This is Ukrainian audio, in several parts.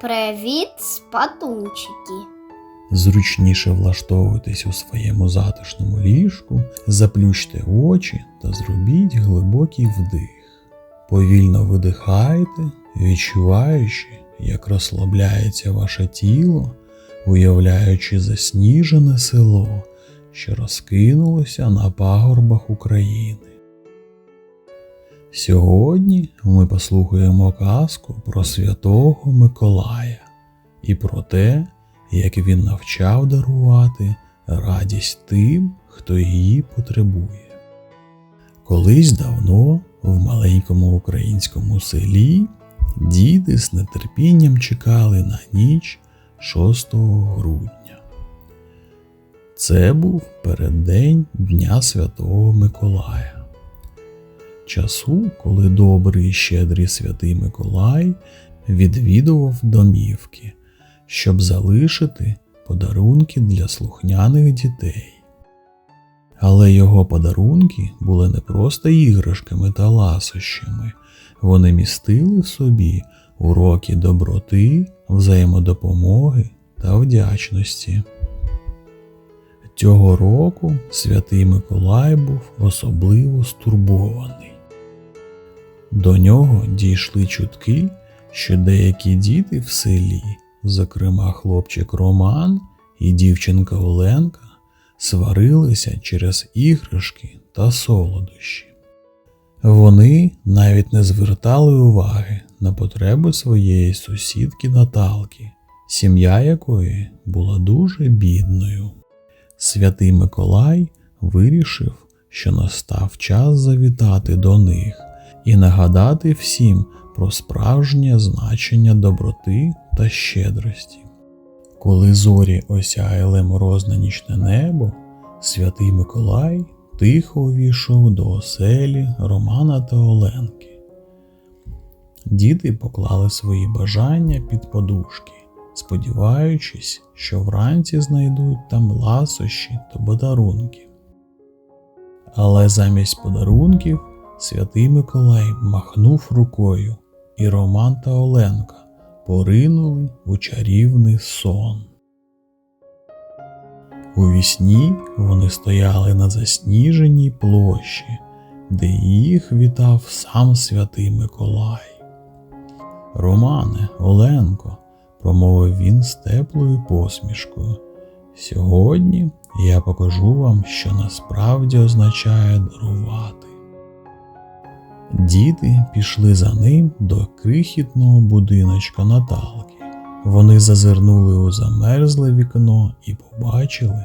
Привіт, спатунчики. Зручніше влаштовуйтесь у своєму затишному ліжку, заплющте очі та зробіть глибокий вдих. Повільно видихайте, відчуваючи, як розслабляється ваше тіло, уявляючи засніжене село, що розкинулося на пагорбах України. Сьогодні ми послухаємо казку про святого Миколая і про те, як він навчав дарувати радість тим, хто її потребує. Колись давно в маленькому українському селі діти з нетерпінням чекали на ніч 6 грудня. Це був переддень Дня Святого Миколая. Часу, коли добрий і щедрий святий Миколай відвідував домівки, щоб залишити подарунки для слухняних дітей. Але його подарунки були не просто іграшками та ласощами, вони містили в собі уроки доброти, взаємодопомоги та вдячності. Цього року святий Миколай був особливо стурбований. До нього дійшли чутки, що деякі діти в селі, зокрема хлопчик Роман і дівчинка Оленка, сварилися через іграшки та солодощі. Вони навіть не звертали уваги на потреби своєї сусідки Наталки, сім'я якої була дуже бідною. Святий Миколай вирішив, що настав час завітати до них і нагадати всім про справжнє значення доброти та щедрості. Коли зорі осяяли морозне нічне небо, святий Миколай тихо увійшов до оселі Романа та Оленки. Діти поклали свої бажання під подушки, сподіваючись, що вранці знайдуть там ласощі та подарунки. Але замість подарунків святий Миколай махнув рукою, і Роман та Оленка поринули у чарівний сон. У вісні вони стояли на засніженій площі, де їх вітав сам святий Миколай. Романе, Оленко, промовив він з теплою посмішкою. Сьогодні я покажу вам, що насправді означає дарувати. Діти пішли за ним до крихітного будиночка Наталки. Вони зазирнули у замерзле вікно і побачили,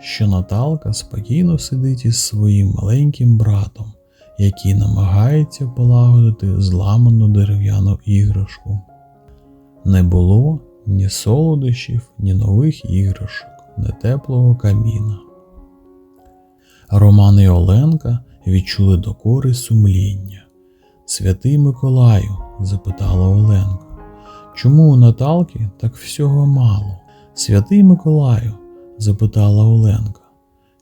що Наталка спокійно сидить із своїм маленьким братом, який намагається полагодити зламану дерев'яну іграшку. Не було ні солодощів, ні нових іграшок, ні теплого каміна. Роман і Оленка відчули докори сумління. Святий Миколаю, запитала Оленка, чому у Наталки так всього мало? Святий Миколаю, запитала Оленка,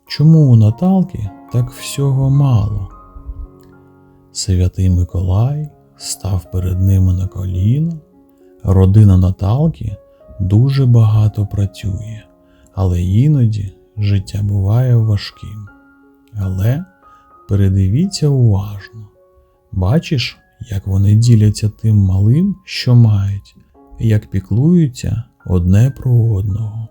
чому у Наталки так всього мало? Святий Миколай став перед ними на коліна. Родина Наталки дуже багато працює, але іноді життя буває важким. Але передивіться уважно. Бачиш, як вони діляться тим малим, що мають, як піклуються одне про одного.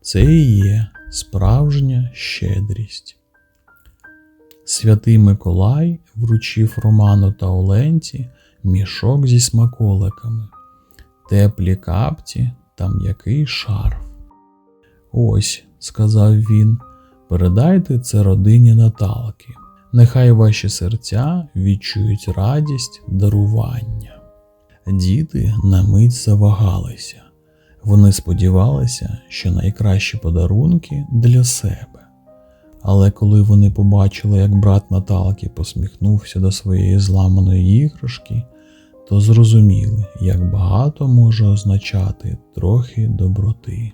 Це і є справжня щедрість. Святий Миколай вручив Роману та Оленці мішок зі смаколиками, теплі капці та м'який шарф. Ось, сказав він, передайте це родині Наталки. Нехай ваші серця відчують радість дарування. Діти на мить завагалися. Вони сподівалися, що найкращі подарунки для себе. Але коли вони побачили, як брат Наталки посміхнувся до своєї зламаної іграшки, то зрозуміли, як багато може означати трохи доброти.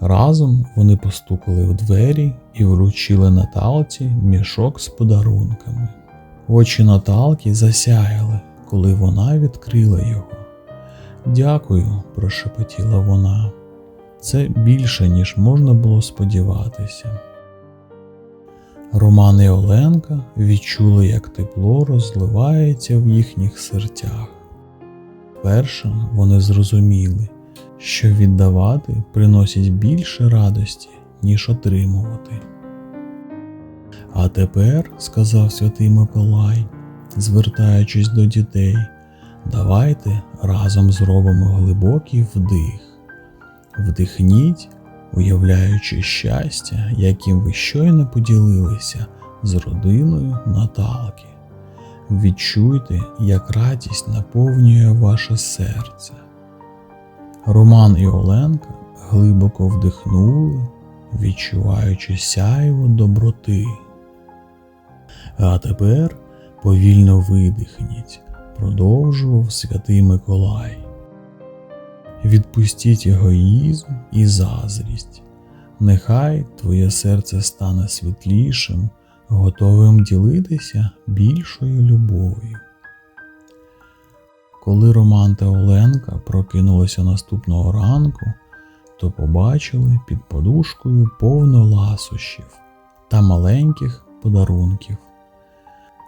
Разом вони постукали в двері і вручили Наталці мішок з подарунками. Очі Наталки засяяли, коли вона відкрила його. Дякую, прошепотіла вона. Це більше, ніж можна було сподіватися. Роман і Оленка відчули, як тепло розливається в їхніх серцях. Перше вони зрозуміли, що віддавати приносить більше радості, ніж отримувати. А тепер, сказав святий Миколай, звертаючись до дітей, давайте разом зробимо глибокий вдих. Вдихніть, уявляючи щастя, яким ви щойно поділилися з родиною Наталки. Відчуйте, як радість наповнює ваше серце. Роман і Оленка глибоко вдихнули, відчуваючи сяйво доброти. А тепер повільно видихніть, продовжував святий Миколай. Відпустіть егоїзм і заздрість. Нехай твоє серце стане світлішим, готовим ділитися більшою любов'ю. Коли Роман та Оленка прокинулися наступного ранку, то побачили під подушкою повно ласощів та маленьких подарунків.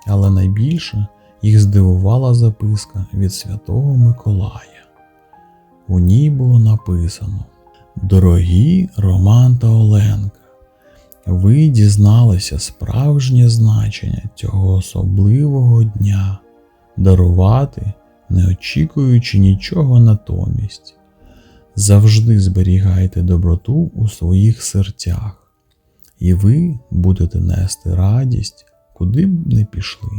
Але найбільше їх здивувала записка від Святого Миколая. У ній було написано: Дорогі Роман та Оленка, ви дізналися справжнє значення цього особливого дня дарувати, не очікуючи нічого натомість. Завжди зберігайте доброту у своїх серцях, і ви будете нести радість, куди б не пішли.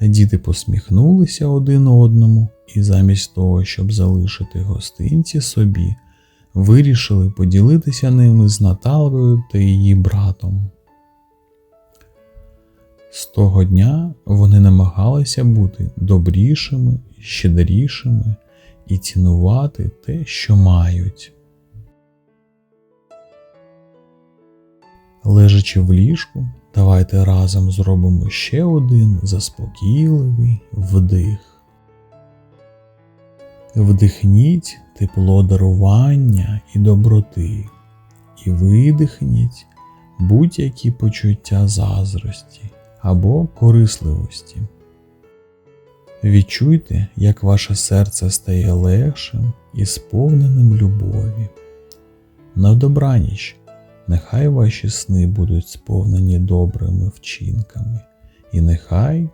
Діти посміхнулися один одному і замість того, щоб залишити гостинці собі, вирішили поділитися ними з Наталкою та її братом. З того дня вони намагалися бути добрішими, щедрішими і цінувати те, що мають. Лежачи в ліжку, давайте разом зробимо ще один заспокійливий вдих. Вдихніть тепло дарування і доброти, і видихніть будь-які почуття заздрості або корисливості. Відчуйте, як ваше серце стає легшим і сповненим любові. На добраніч, нехай ваші сни будуть сповнені добрими вчинками, і нехай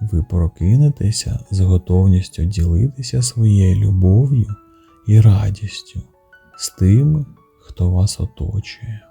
ви прокинетеся з готовністю ділитися своєю любов'ю і радістю з тими, хто вас оточує.